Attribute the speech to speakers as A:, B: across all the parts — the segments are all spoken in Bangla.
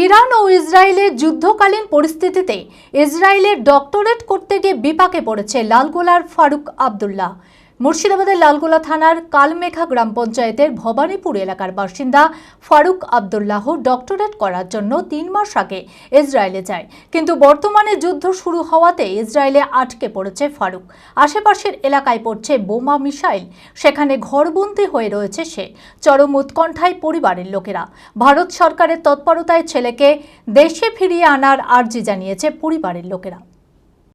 A: ইরান ও ইসরায়েলের যুদ্ধকালীন পরিস্থিতিতে ইসরায়েলের ডক্টরেট করতে গিয়ে বিপাকে পড়েছে লালগোলার ফারুক আবদুল্লাহ। মুর্শিদাবাদের লালগোলা থানার কালমেঘা গ্রাম পঞ্চায়েতের ভবানীপুর এলাকার বাসিন্দা ফারুক আবদুল্লাহ ডক্টরেট করার জন্য তিন মাস আগে ইসরায়েলে যায়। কিন্তু বর্তমানে যুদ্ধ শুরু হওয়াতে ইসরায়েলে আটকে পড়েছে ফারুক। আশেপাশের এলাকায় পড়ছে বোমা মিসাইল। সেখানে ঘরবন্দি হয়ে রয়েছে সে। চরম উৎকণ্ঠায় পরিবারের লোকেরা। ভারত সরকারের তৎপরতায় ছেলেকে দেশে ফিরিয়ে আনার আর্জি জানিয়েছে পরিবারের লোকেরা।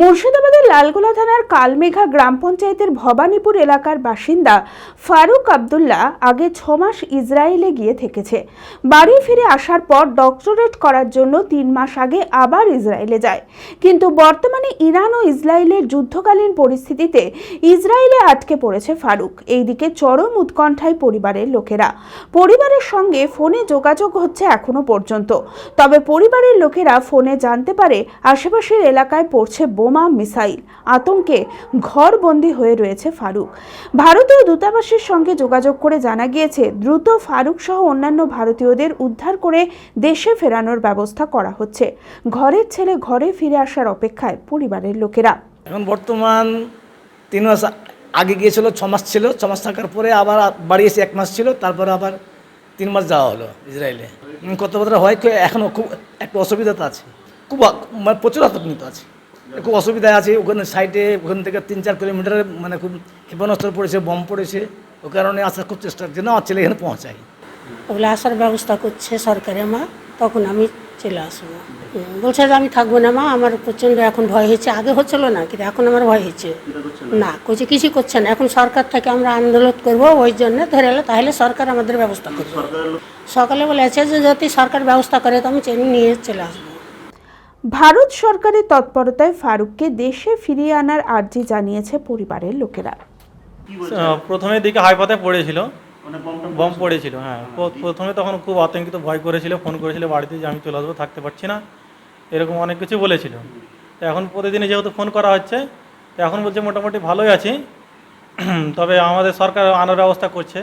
B: মুর্শিদাবাদের লালগোলা থানার কালমেঘা গ্রাম পঞ্চায়েতের ভবানীপুর এলাকার বাসিন্দা ফারুক আবদুল্লাহ আগে ছ মাস ইসরায়েলে গিয়ে থেকেছে। বাড়ি ফিরে আসার পর ডক্টরেট করার জন্য তিন মাস আগে আবার ইসরায়েলে যায়। কিন্তু বর্তমানে ইরান ও ইসরায়েলের যুদ্ধকালীন পরিস্থিতিতে ইসরায়েলে আটকে পড়েছে ফারুক। এইদিকে চরম উৎকণ্ঠায় পরিবারের লোকেরা। পরিবারের সঙ্গে ফোনে যোগাযোগ হচ্ছে এখনও পর্যন্ত। তবে পরিবারের লোকেরা ফোনে জানতে পারে, আশেপাশের এলাকায় পড়ছে বোমা। মিসাইল আতঙ্কে ঘরবন্দি হয়ে রয়েছে ফারুক। ভারতীয় দূতাবাসের সঙ্গে যোগাযোগ করে জানা গিয়েছে, দ্রুত ফারুক সহ অন্যান্য ভারতীয়দের উদ্ধার করে দেশে ফেরানোর ব্যবস্থা করা হচ্ছে। ঘরের ছেলে ঘরে ফিরে আসার অপেক্ষায় পরিবারের লোকেরা।
C: এখন বর্তমান তিন মাস আগে গিয়েছিল, ছ মাস ছিল। ছ মাস থাকার পরে আবার বাড়ি এসে এক মাস ছিল। তারপরে আবার তিন মাস যাওয়া হলো ইসরায়েলে। কথাবার্তা হয় এখনও খুব একটা অসুবিধা তো আছে। খুব মানে প্রচুর আতঙ্কিত আছে। খুব অসুবিধায় আছে। ওখানে সাইডে ওখান থেকে তিন চার কিলোমিটারে মানে খুব ক্ষেপণাস্ত্র পড়েছে বম পড়েছে। ও কারণে আসার খুব চেষ্টা করছে না আমার ছেলে এখানে পৌঁছায়
D: ওগুলো আসার ব্যবস্থা করছে সরকারে মা তখন আমি চলে আসব। বলছে যে আমি থাকব না মা আমার প্রচণ্ড এখন ভয় হয়েছে আগে হচ্ছিল না কিন্তু এখন আমার ভয় হয়েছে না কিছু কিছু করছে না। এখন সরকার থেকে আমরা আন্দোলন করব ওই জন্য ধরে এলো তাহলে সরকার আমাদের ব্যবস্থা করবে। সকালে বলেছে যে যদি সরকার ব্যবস্থা করে তো আমি চেনে নিয়ে চলে আসব।
B: ভারত সরকারের তৎপরতায় ফারুককে দেশে ফিরিয়ে আনার আর্জি জানিয়েছে পরিবারের লোকেরা।
E: আহ, প্রথমে দিকে হাইপাতে পড়েছিল। বম পড়েছিল হ্যাঁ। প্রথমে তখন খুব আতঙ্কিত ভয় করেছিল ফোন করেছিল বাড়িতে যে আমি চলে আসব থাকতে পারছি না। এরকম অনেক কিছু বলেছিল। তো এখন প্রতিদিনে যেহেতু ফোন করা হচ্ছে তো এখন বলছে মোটামুটি ভালোই আছি। তবে আমাদের সরকার আনার ব্যবস্থা করছে।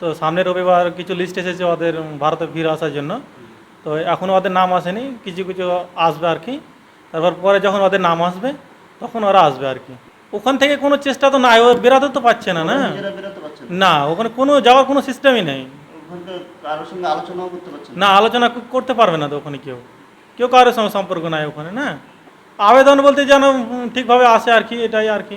E: তো সামনের রবিবার কিছু লিস্ট এসেছে ওদের ভারতে ফিরে আসার জন্য। তো এখনও ওদের নাম আসেনি কিছু কিছু আসবে আর কি। তারপর পরে যখন ওদের নাম আসবে তখন ওরা আসবে আর কি। ওখান থেকে কোনো চেষ্টা তো নাই ও বেরাতে তো পারছে না না? না। ওখানে কোনো যাওয়ার কোনো সিস্টেমই নেই। না। আলোচনা করতে পারবে না তো ওখানে কেউ। কেউ কারোর সঙ্গে সম্পর্ক নাই ওখানে না? আবেদন বলতে যেন ঠিকভাবে আসে আর কি এটাই আর কি।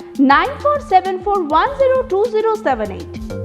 B: 947410278.